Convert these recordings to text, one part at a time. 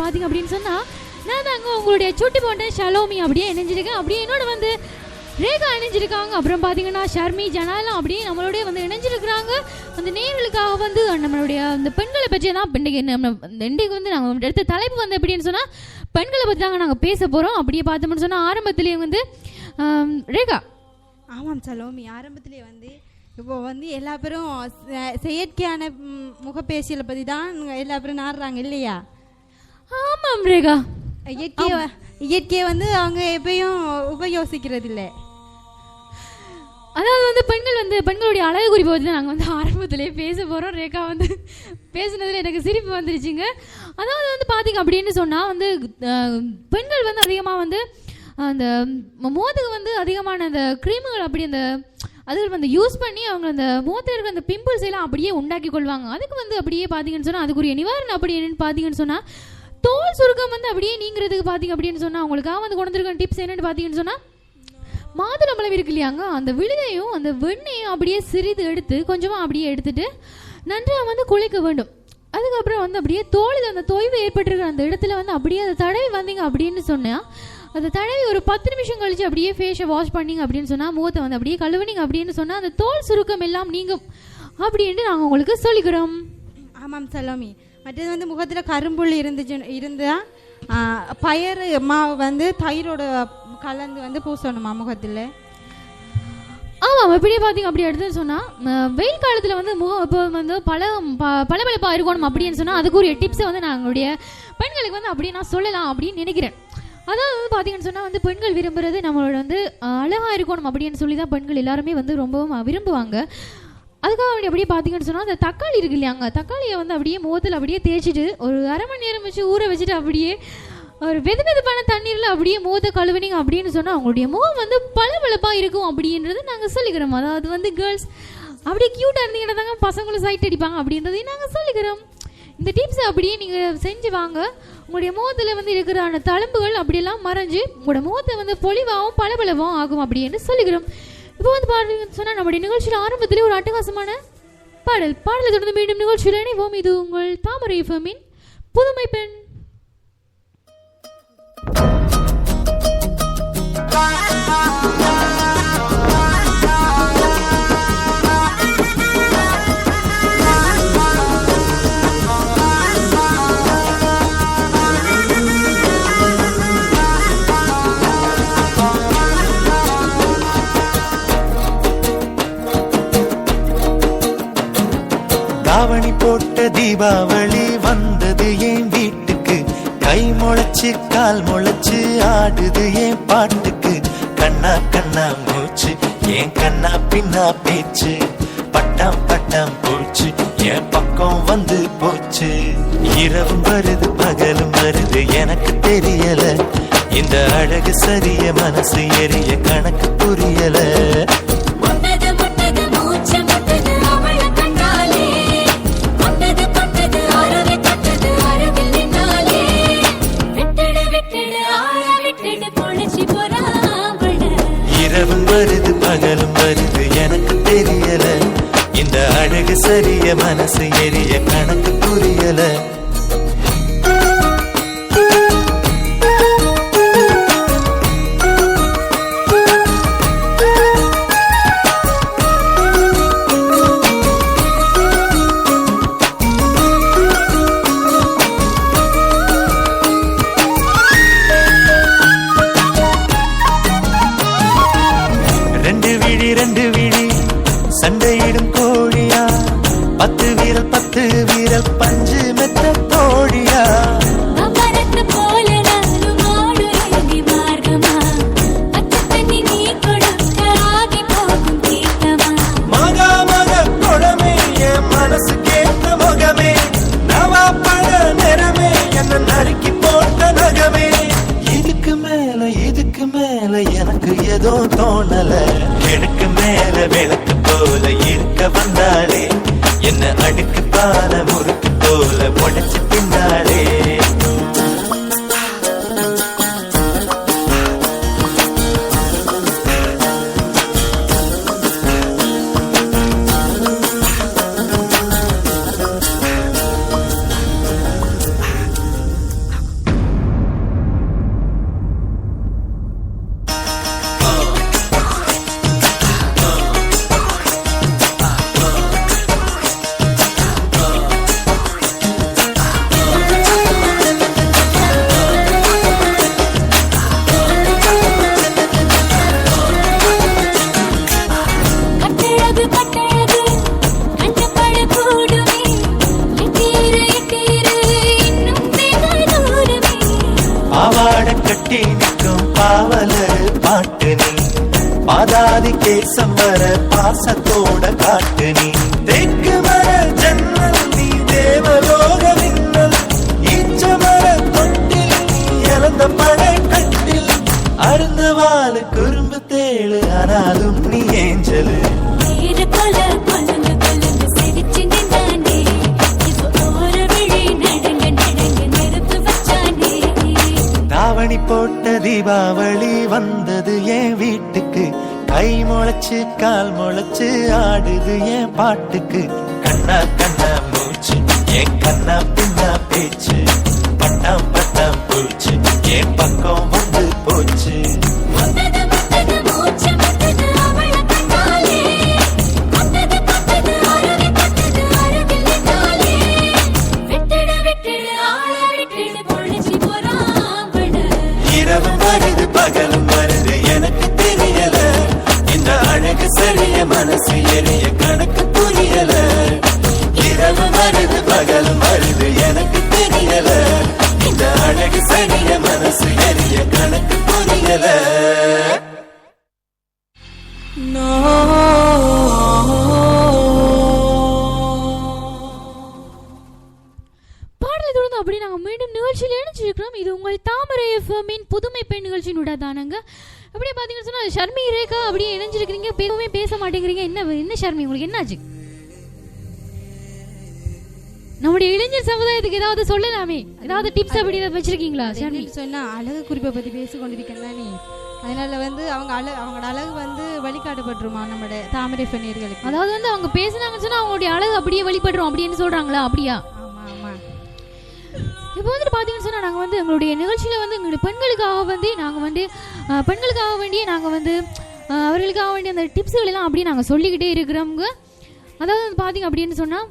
பார்த்தீங்க அப்படின்னு சொன்னால் நான் தாங்க உங்களுடைய சுட்டி போட்ட ஷலோமி அப்படியே இணைஞ்சிருக்கேன். அப்படியே என்னோட வந்து ரேகா இணைஞ்சிருக்காங்க. அப்புறம் பார்த்தீங்கன்னா ஷர்மி ஜனாலாம் அப்படியே நம்மளோடய வந்து இணைஞ்சிருக்கிறாங்க. அந்த நேர்களுக்காக வந்து நம்மளுடைய அந்த பெண்களை பற்றி தான் இன்றைக்கு நம்ம இன்றைக்கு வந்து நாங்கள் எடுத்த தலைப்பு வந்து எப்படின்னு சொன்னால் பெண்களை பற்றி தாங்க நாங்கள் பேச போகிறோம் அப்படியே பார்த்தோம்னு சொன்னால் ஆரம்பத்திலேயே வந்து ரேகா. ஆமாம் சலோமி ஆரம்பத்திலே வந்து இப்போ வந்து எல்லா பேரும் செயற்கையான முகப்பேசியில் முகப்பேசியலை பற்றி தான் எல்லா பேரும் நாடுறாங்க இல்லையா? ஆமாம் ரேகா. இயற்கையை இயற்கையை வந்து அவங்க எப்பயும் உபயோசிக்கிறது இல்லை அதாவது வந்து பெண்கள் வந்து பெண்களுடைய அழகு குறிப்பை பற்றி நாங்கள் வந்து ஆரம்பத்திலே பேச போகிறோம் ரேகா வந்து பேசுனதில் எனக்கு சிரிப்பு வந்துருச்சுங்க. அதாவது வந்து பார்த்தீங்க அப்படின்னு சொன்னால் வந்து பெண்கள் வந்து அதிகமாக வந்து அந்த மோதுக்கு வந்து அதிகமான அந்த க்ரீமுகள் அப்படி அந்த அதில் வந்து யூஸ் பண்ணி அவங்க அந்த முகத்தில் இருக்க அந்த பிம்பிள்ஸ் எல்லாம் அப்படியே உண்டாக்கி கொள்வாங்க. அதுக்கு வந்து அப்படியே பார்த்தீங்கன்னு சொன்னால் அதுக்குரிய நிவாரணம் அப்படி என்னன்னு பார்த்தீங்கன்னு சொன்னால் தோல் சுருக்கம் வந்து அப்படியே நீங்கிறதுக்கு பார்த்தீங்க அப்படின்னு சொன்னால் அவங்களுக்காக வந்து கொண்டு டிப்ஸ் என்னன்னு பார்த்தீங்கன்னு சொன்னால் மாதுளம்பழம் இருக்கு இல்லையாங்க? அந்த விழுதையும் அந்த வெண்ணையும் அப்படியே சிறிது எடுத்து கொஞ்சமாக அப்படியே எடுத்துட்டு நன்றாக வந்து குளிக்க வேண்டும். அதுக்கப்புறம் வந்து அப்படியே தோலில் அந்த தொய்வு ஏற்பட்டிருக்கிற அந்த இடத்துல வந்து அப்படியே அதை தடவி வந்தீங்க அப்படின்னு சொன்னால் அந்த தடவி ஒரு பத்து நிமிஷம் கழிச்சு அப்படியே ஃபேஸை வாஷ் பண்ணிங்க அப்படின்னு சொன்னால் முகத்தை வந்து அப்படியே கழுவுனீங்க அப்படின்னு சொன்னால் அந்த தோல் சுருக்கம் எல்லாம் நீங்கும் அப்படின்ட்டு நாங்கள் உங்களுக்கு சொல்லிக்கிறோம். ஆமாம் சலோமி. மற்றது வந்து முகத்தில் கரும்புள் இருந்துச்சு இருந்தால் பயறு மாவு வந்து தயிரோட கலந்து வந்து பூசணுமா முகத்தில்? ஆமாம் இப்படியே பார்த்தீங்க அப்படி எடுத்துன்னு சொன்னால் வெயில் காலத்தில் வந்து முகம் இப்போ வந்து பல ப- இருக்கணும் அப்படின்னு சொன்னால் அதுக்கு ஒரு டிப்ஸை வந்து நாங்களுடைய பெண்களுக்கு வந்து அப்படியே நான் சொல்லலாம் அப்படின்னு நினைக்கிறேன். அதாவது வந்து பார்த்தீங்கன்னு சொன்னால் வந்து பெண்கள் விரும்புகிறது நம்மளோட வந்து அழகாக இருக்கணும் அப்படின்னு சொல்லி தான் பெண்கள் எல்லாருமே வந்து ரொம்பவும் விரும்புவாங்க. அதுக்காக அப்படி அப்படியே பார்த்தீங்கன்னு சொன்னால் அந்த தக்காளி இருக்கு இல்லையாங்க தக்காளியை வந்து அப்படியே முகத்தில் அப்படியே தேய்ச்சிட்டு ஒரு அரை மணி நேரம் வச்சு ஊற வச்சுட்டு அப்படியே ஒரு வெது வெதுப்பான தண்ணீரில் அப்படியே மோத கழுவுனீங்க அப்படின்னு சொன்னால் அவங்களுடைய முகம் வந்து பளபளப்பாக இருக்கும் அப்படின்றது நாங்கள் சொல்லிக்கிறோம். அதாவது வந்து கேர்ள்ஸ் அப்படியே க்யூட்டாக இருந்தீங்கன்னா தாங்க பசங்களும் சைட் அடிப்பாங்க அப்படின்றதையும் நாங்கள் சொல்லிக்கிறோம். இந்த டிப்ஸ் அப்படியே நீங்கள் செஞ்சு வாங்க. உங்களுடைய முகத்தில் வந்து இருக்கிற அந்த தழும்புகள் அப்படியெல்லாம் மறைஞ்சு உங்களோட முகத்தை வந்து பொலிவாகவும் பளபளவாகவும் ஆகும் அப்படின்னு சொல்லிக்கிறோம். இப்போ வந்து பாருங்கன்னு சொன்னால் நம்முடைய நிகழ்ச்சியில் ஆரம்பத்திலே ஒரு அட்டகாசமான பாடல். பாடலை தொடர்ந்து மீண்டும் நிகழ்ச்சியில் இணைவோம். இது உங்கள் தாமரை ஃபமின் புதுமை பெண். தாவணி தீபாவளி வந்தது என் வீட்டுக்கு? கை முளைச்சு கால் முளைச்சு ஆடுது என் பாட்டுக்கு? கண்ணா கண்ணா மூச்சு என் கண்ணா பின்னா பேச்சு? பட்டாம் பட்டாம் போச்சு என் பக்கம் வந்து போச்சு. இரவும் வருது பகலும் வருது எனக்கு தெரியல. இந்த அழகு சரிய மனசு எரிய கணக்கு புரியல. பகலும் வருது எனக்கு தெரியல. இந்த அழகு சரிய மனசு எரிய கணக்கு புரியல. பாசத்தோட காட்டு நீ தெற்கு மர ஜன்னல் நீ தேவலோக மின்னல் ஈச்ச மர தொட்டில் நீ இழந்த படை கட்டில் அருந்த வாழு குறும்பு தேழு ஆனாலும் நீ ஏஞ்சலு வேறு பல பலங்க முளைச்சு கால் முளைச்சு ஆடுது என் பாட்டுக்கு. கண்ணா கண்ணா மூச்சு. என் கண்ணா பின்னா பேச்சு. பட்டாம் பட்டாம் பூச்சு. என் பக்கம் வந்து போச்சு. பெண் நிகழ்ச்சியினுடைய தானங்க அப்படியே பார்த்தீங்கன்னு சொன்னால் ஷர்மி ரேகா அப்படியே இணைஞ்சிருக்கிறீங்க. பேசவே பேச மாட்டேங்கிறீங்க. என்ன என்ன ஷர்மி உங்களுக்கு? என்னாச்சு? நம்முடைய இளைஞர் சமுதாயத்துக்கு ஏதாவது சொல்லலாமே? ஏதாவது டிப்ஸ் அப்படி வச்சிருக்கீங்களா ஷர்மி? சொன்னா அழகு குறிப்பை பத்தி பேசி கொண்டிருக்கேன் தானே. அதனால வந்து அவங்க அழகு அவங்களோட அழகு வந்து வழிகாட்டப்பட்டுருமா நம்மளோட தாமரை பெண்ணியர்களுக்கு? அதாவது வந்து அவங்க பேசுனாங்கன்னு சொன்னா அவங்களுடைய அழகு அப்படியே வெளிப்படுறோம் அப்படின்னு சொல்றாங்களா? அப்படியா? இப்போ வந்துட்டு பார்த்தீங்கன்னு சொன்னால் நாங்கள் வந்து எங்களுடைய நிகழ்ச்சியில் வந்து எங்களுடைய பெண்களுக்காக வந்து நாங்கள் வந்து பெண்களுக்காக வேண்டிய நாங்கள் வந்து அவர்களுக்காக வேண்டிய அந்த டிப்ஸுகளெல்லாம் அப்படியே நாங்கள் சொல்லிக்கிட்டே இருக்கிறோங்க அதாவது வந்து பார்த்தீங்க அப்படின்னு சொன்னால்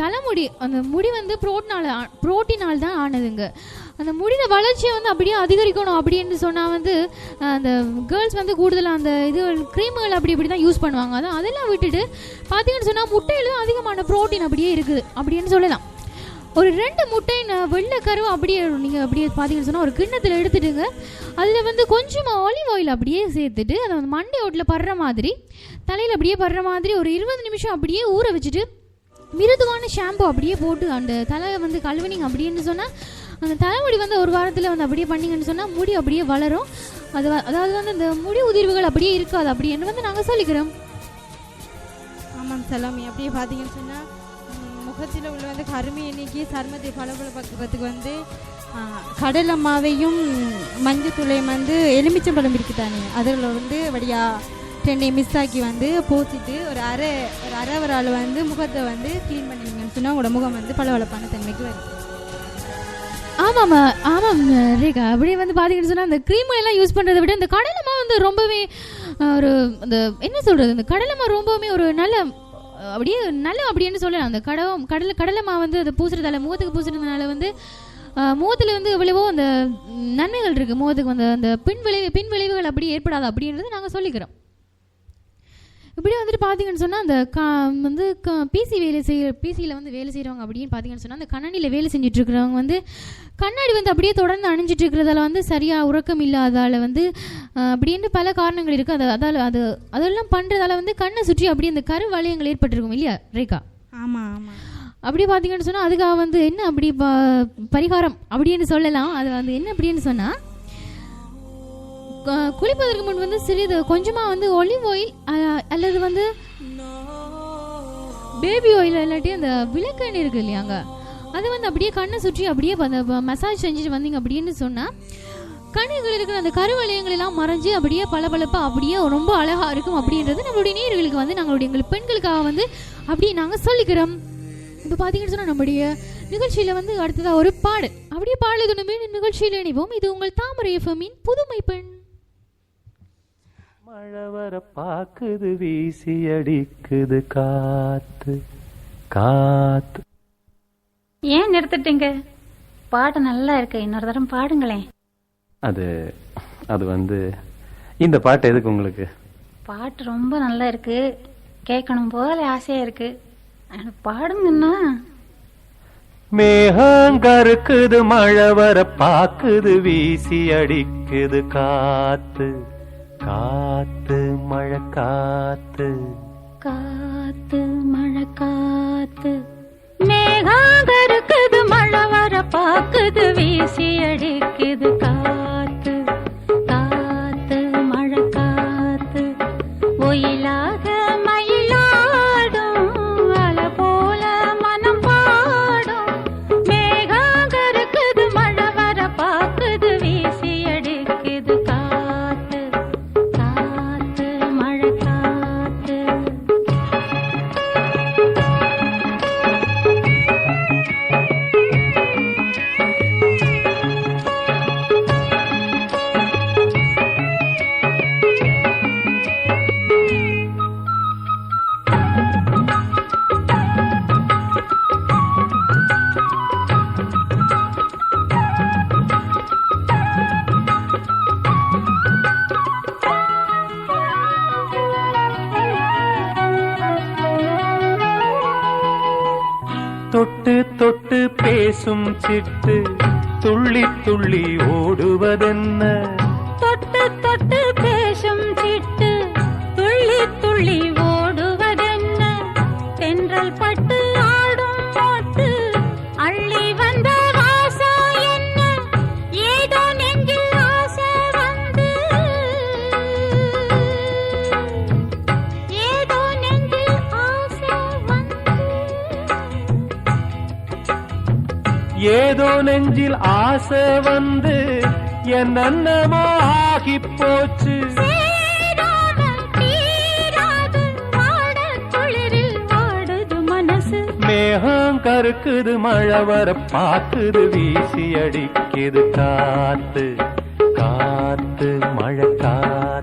தலைமுடி அந்த முடி வந்து புரோட்டினால் புரோட்டீனால் தான் ஆனதுங்க. அந்த முடித வளர்ச்சியை வந்து அப்படியே அதிகரிக்கணும் அப்படின்னு சொன்னால் வந்து அந்த கேர்ள்ஸ் வந்து கூடுதலாக அந்த இது க்ரீம்கள் அப்படி இப்படி தான் யூஸ் பண்ணுவாங்க. அதான் அதெல்லாம் விட்டுட்டு பார்த்தீங்கன்னு சொன்னால் முட்டையில் தான் அதிகமான புரோட்டீன் அப்படியே இருக்குது அப்படின்னு சொல்லலாம். ஒரு ரெண்டு முட்டை நான் வெள்ளை கருவை அப்படியே நீங்கள் அப்படியே பார்த்தீங்கன்னு சொன்னால் ஒரு கிண்ணத்தில் எடுத்துட்டுங்க. அதில் வந்து கொஞ்சமாக ஆலிவ் ஆயில் அப்படியே சேர்த்துட்டு அதை வந்து மண்டை ஓட்டில் படுற மாதிரி தலையில் அப்படியே படுற மாதிரி ஒரு இருபது நிமிஷம் அப்படியே ஊற வச்சுட்டு மிருதுவான ஷாம்பு அப்படியே போட்டு அந்த தலை வந்து கழுவினீங்க அப்படின்னு சொன்னால் அந்த தலைமுடி வந்து ஒரு வாரத்தில் வந்து அப்படியே பண்ணீங்கன்னு சொன்னால் முடி அப்படியே வளரும். அது அதாவது வந்து அந்த முடி உதிர்வுகள் அப்படியே இருக்காது அப்படின்னு வந்து நாங்கள் சொல்லிக்கிறோம்? ஆமாம் சலாமி அப்படியே பார்த்தீங்கன்னு சொன்னால் முகத்தில் உள்ள வந்து கருமை எண்ணிக்கை சர்மத்தை பளபளப்பாக்குறதுக்கு வந்து ஆ, கடலை மஞ்சத்தூளையும் வந்து எலுமிச்சம்பழம் இருக்கு தானே அதில் வந்து வழியா ரெண்டை மிஸ் ஆக்கி வந்து போச்சிட்டு ஒரு அரை ஒரு அரை ஒரு ஆள் வந்து முகத்தை வந்து க்ளீன் பண்ணுவீங்கன்னு சொன்னால் உங்களோட முகம் வந்து பளபளப்பான தன்மைக்கு வரும். ஆமாம் ஆமாம் ரேகா. அப்படியே வந்து பார்த்தீங்கன்னு சொன்னால் அந்த க்ரீம் எல்லாம் யூஸ் பண்ணுறதை விட இந்த கடலைமா வந்து ரொம்பவே ஒரு அந்த என்ன சொல்கிறது இந்த கடலைமா ரொம்பவுமே ஒரு நல்ல அப்படியே நல்ல அப்படின்னு சொல்லலாம். அந்த கடவும் கடலை கடலை மா வந்து அதை பூசுறதால முகத்துக்கு பூசுறதுனால வந்து அஹ், முகத்துல வந்து எவ்வளவோ அந்த நன்மைகள் இருக்குது முகத்துக்கு வந்து அந்த பின் விளைவு பின் விளைவுகள் அப்படி ஏற்படாது அப்படின்றது நாங்கள் சொல்லிக்கிறோம். இப்படி வந்துட்டு பார்த்தீங்கன்னு சொன்னால் அந்த கா வந்து பிசி வேலை செய்ய பிசியில் வந்து வேலை செய்கிறவங்க அப்படின்னு பார்த்தீங்கன்னு சொன்னால் அந்த கண்ணாடியில் வேலை செஞ்சுட்டு இருக்கிறவங்க வந்து கண்ணாடி வந்து அப்படியே தொடர்ந்து அணிஞ்சிட்டு இருக்கிறதால வந்து சரியாக உறக்கம் இல்லாதால வந்து அப்படின்னு பல காரணங்கள் இருக்குது அது அதால் அது அதெல்லாம் பண்ணுறதால வந்து கண்ணை சுற்றி அப்படியே அந்த கரு வளையங்கள் ஏற்பட்டிருக்கும் இல்லையா ரேகா? ஆமாம் ஆமாம் அப்படி பார்த்தீங்கன்னு சொன்னால் அதுக்காக வந்து என்ன அப்படி ப- பரிகாரம் அப்படின்னு சொல்லலாம். அது வந்து என்ன அப்படின்னு சொன்னால் குளிப்பதற்கு முன் வந்து சிறிது கொஞ்சமாக வந்து ஒலிவ் ஆயில் அல்லது வந்து பேபி ஆயில் இல்லாட்டி அந்த விளக்கெண்ணு இருக்கு இல்லையாங்க. அது வந்து அப்படியே கண்ணை சுற்றி அப்படியே அந்த மசாஜ் செஞ்சுட்டு வந்தீங்க அப்படின்னு சொன்னால் கண்ணுகள் இருக்கிற அந்த கருவளையங்கள் எல்லாம் மறைஞ்சு அப்படியே பளபளப்பா அப்படியே ரொம்ப அழகா இருக்கும் அப்படின்றது நம்மளுடைய நேர்களுக்கு வந்து நம்மளுடைய எங்கள் பெண்களுக்காக வந்து அப்படியே நாங்கள் சொல்லிக்கிறோம். இப்போ பார்த்தீங்கன்னு சொன்னால் நம்முடைய நிகழ்ச்சியில் வந்து அடுத்ததாக ஒரு பாடல். அப்படியே பாடலை துணை நிகழ்ச்சியில் இணைவோம். இது உங்கள் தாமரை எஃப்எம்மின் புதுமை பெண். மழை வர பாக்குது வீசி அடிக்குது காத்து காத்து. ஏன் நிறுத்திட்டீங்க? பாட்டு நல்லா இருக்கு இன்னொரு தரம் பாடுங்களேன். அது அது வந்து இந்த பாட்டு எதுக்கு உங்களுக்கு? பாட்டு ரொம்ப நல்லா இருக்கு. கேட்கணும் போல ஆசையா இருக்கு. பாடுங்கன்னா. மேகங்கருக்குது மழை வர பாக்குது வீசி அடிக்குது காத்து. காத்து மழை காத்து. காத்து மழை காத்து. மேகாகருக்குது மழை வர பாக்குது வீசி அடிக்குது காத்து. துள்ளி துள்ளி ஓடுவதென்ன? தொட்டு தொட்டு பேசும் சிட்டு துள்ளி துள்ளி ஏதோ நெஞ்சில் ஆசை வந்து என்னென்னமோ ஆகி போச்சு. மேகம் கருக்குது மழை வர பாக்குது வீசி அடிக்குது காத்து காத்து மழை காத்து.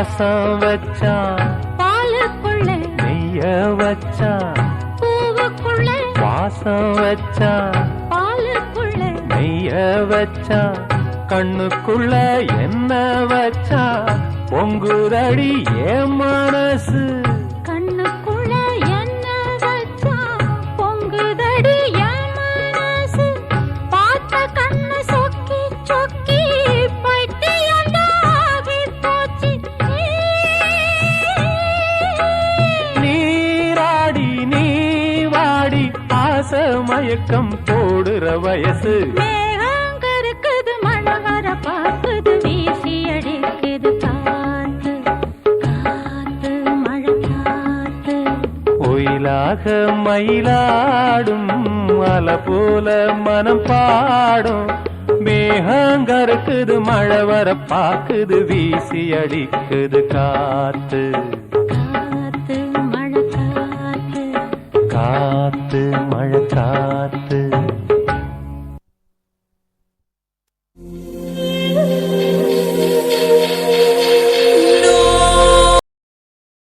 வாசம் வச்சான் பாலுக்குள்ள நெய்ய வச்சான் பூவுக்குள்ள வாசம் வச்சான் பாலுக்குள்ள நெய்ய வச்சான் கண்ணுக்குள்ள என்ன வச்சான் பொங்குதடி என் மனசு. மயக்கம் போடுற வயசு. மேகங்கருக்குது மழை வர பார்க்குது வீசி அடிக்குது காத்து காத்து மழை காத்து. ஒயிலாக மயிலாடும் அலை போல மனம் பாடும். மேகங்கருக்குது மழை வர பாக்குது வீசி அடிக்குது காத்து. காத்து. மழை